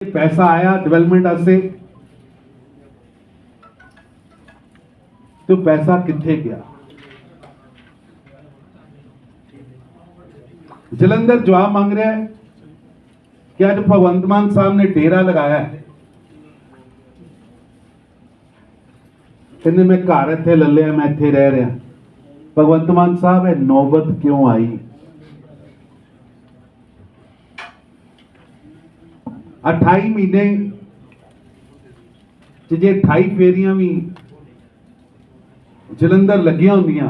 ਪੈਸਾ ਆਇਆ ਡਿਵੈਲਪਮੈਂਟ ਵਾਸਤੇ ਤੇ ਉਹ ਪੈਸਾ ਕਿੱਥੇ ਗਿਆ ਜਲੰਧਰ ਜਵਾਬ ਮੰਗ ਰਿਹਾ ਹੈ ਕਿ ਅੱਜ ਭਗਵੰਤ ਮਾਨ ਸਾਹਿਬ ਨੇ ਡੇਰਾ ਲਗਾਇਆ ਹੈ ਕਹਿੰਦੇ ਮੈਂ ਘਰ ਇੱਥੇ ਲੈ ਲਿਆ ਮੈਂ ਇੱਥੇ ਰਹਿ ਰਿਹਾ ਭਗਵੰਤ ਮਾਨ ਸਾਹਿਬ ਇਹ ਨੌਬਤ ਕਿਉਂ ਆਈ 28 ਮਹੀਨੇ ਚ ਜੇ 28 ਫੇਰੀਆਂ ਵੀ ਜਲੰਧਰ ਲੱਗੀਆਂ ਹੁੰਦੀਆਂ,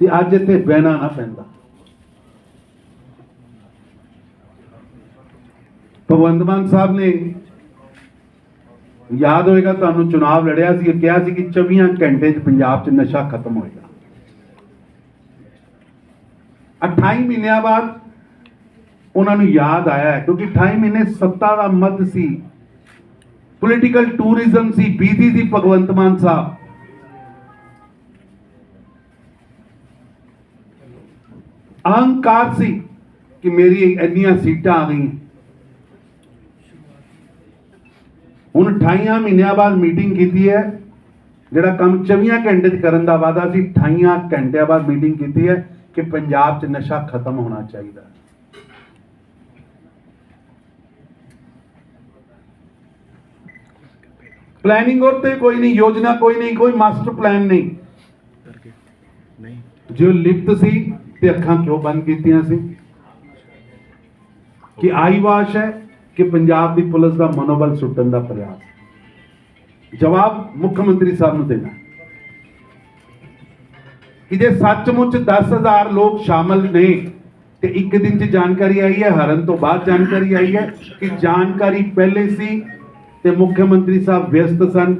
ਤੇ ਅੱਜ ਇੱਥੇ ਬਹਿਣਾ ਨਾ ਪੈਂਦਾ। ਭਗਵੰਤ ਮਾਨ ਸਾਹਿਬ ਨੇ, ਯਾਦ ਹੋਏਗਾ ਤੁਹਾਨੂੰ ਚੁਣਾਵ ਲੜਿਆ ਸੀ ਕਿਹਾ ਸੀ ਕਿ 24 ਘੰਟੇ 'ਚ ਪੰਜਾਬ 'ਚ ਨਸ਼ਾ ਖਤਮ ਹੋਏਗਾ। 28 ਮਹੀਨਿਆਂ ਬਾਅਦ ਉਹਨਾਂ ਨੂੰ ਯਾਦ ਆਇਆ ਕਿਉਂਕਿ 28 ਮਹੀਨੇ ਸੱਤਾ ਦਾ ਮੱਧ ਸੀ। ਪੋਲੀਟੀਕਲ ਟੂਰਿਜ਼ਮ ਸੀ ਬੀਦੀ ਸੀ ਭਗਵੰਤ ਮਾਨ ਸਾਹਿਬ। ਅਹੰਕਾਰ ਸੀ ਕਿ ਮੇਰੀ ਇੰਨੀਆਂ ਸੀਟਾਂ ਆ ਗਈਆਂ। ਹੁਣ 28 ਮਹੀਨਿਆਂ ਬਾਅਦ ਮੀਟਿੰਗ ਕੀਤੀ ਹੈ, ਜਿਹੜਾ ਕੰਮ 24 ਘੰਟੇ 'ਚ ਕਰਨ ਦਾ ਵਾਅਦਾ ਸੀ 28 ਘੰਟਿਆਂ ਬਾਅਦ ਮੀਟਿੰਗ ਕੀਤੀ ਹੈ ਕਿ ਪੰਜਾਬ 'ਚ ਨਸ਼ਾ ਖਤਮ ਹੋਣਾ ਚਾਹੀਦਾ। ਪਲੈਨਿੰਗ और ਕੋਈ ਨਹੀਂ ਯੋਜਨਾ ਕੋਈ ਨਹੀਂ ਕੋਈ ਮਾਸਟਰ ਪਲਾਨ ਨਹੀਂ। ਨਹੀਂ। ਜੋ ਲਿਖਤ ਸੀ ਤੇ ਅੱਖਾਂ ਕਿਉਂ ਬੰਦ ਕੀਤੀਆਂ ਸੀ? ਕਿ ਆਈ ਵਾਸ਼ ਹੈ ਕਿ ਪੰਜਾਬ ਦੀ ਪੁਲਿਸ ਦਾ ਮਨੋਬਲ ਸੁੱਟਣ ਦਾ ਪ੍ਰਯਾਸ? ਜਵਾਬ ਮੁੱਖ ਮੰਤਰੀ ਸਾਹਿਬ ਨੂੰ ਦੇਣਾ। ਕਿ ਜੇ ਸੱਚਮੁੱਚ 10000 ਲੋਕ ਸ਼ਾਮਲ ਨੇ ਤੇ ਇੱਕ ਦਿਨ ਚ ਜਾਣਕਾਰੀ ਆਈ ਹੈ ਹਰਨ ਤੋਂ ਬਾਅਦ ਜਾਣਕਾਰੀ ਆਈ ਹੈ ਕਿ ਜਾਣਕਾਰੀ ਪਹਿਲੇ ਸੀ ਤੇ ਮੁੱਖ ਮੰਤਰੀ ਸਾਹਿਬ ਵਿਅਸਤ ਸਨ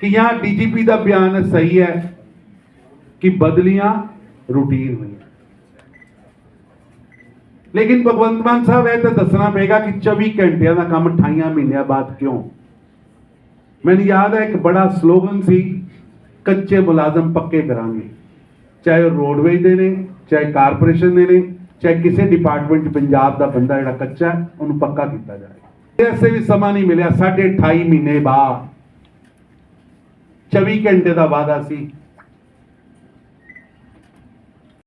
ਕਿ ਯਹਾਂ ਡੀਜੀਪੀ ਦਾ ਬਿਆਨ ਸਹੀ ਹੈ ਕਿ ਬਦਲੀਆਂ ਰੂਟੀਨ ਹੋਈਆਂ। ਲੇਕਿਨ ਭਗਵੰਤ ਮਾਨ ਸਾਹਿਬ ਇਹ ਤਾਂ ਦੱਸਣਾ ਪਏਗਾ ਕਿ 24 ਘੰਟਿਆਂ ਦਾ ਕੰਮ 28 ਮਹੀਨਿਆਂ ਬਾਅਦ ਕਿਉਂ? ਮੈਨੂੰ ਯਾਦ ਹੈ ਇੱਕ ਬੜਾ ਸਲੋਗਨ ਸੀ, ਕੱਚੇ ਮੁਲਾਜ਼ਮ ਪੱਕੇ ਕਰਾਂਗੇ। ਚਾਹੇ ਉਹ ਰੋਡਵੇਜ ਦੇ ਨੇ, ਚਾਹੇ ਕਾਰਪੋਰੇਸ਼ਨ ਦੇ ਨੇ, ਚਾਹੇ ਕਿਸੇ ਡਿਪਾਰਟਮੈਂਟ 'ਚ ਪੰਜਾਬ ਦਾ ਬੰਦਾ ਜਿਹੜਾ ਕੱਚਾ ਉਹਨੂੰ ਪੱਕਾ ਕੀਤਾ ਜਾਏ ਐਸੇ ਵੀ ਸਮਾਂ ਨਹੀਂ ਮਿਲਿਆ ਸਾਢੇ 28 ਮਹੀਨੇ ਬਾਅਦ। 24 ਘੰਟੇ ਦਾ ਵਾਅਦਾ ਸੀ।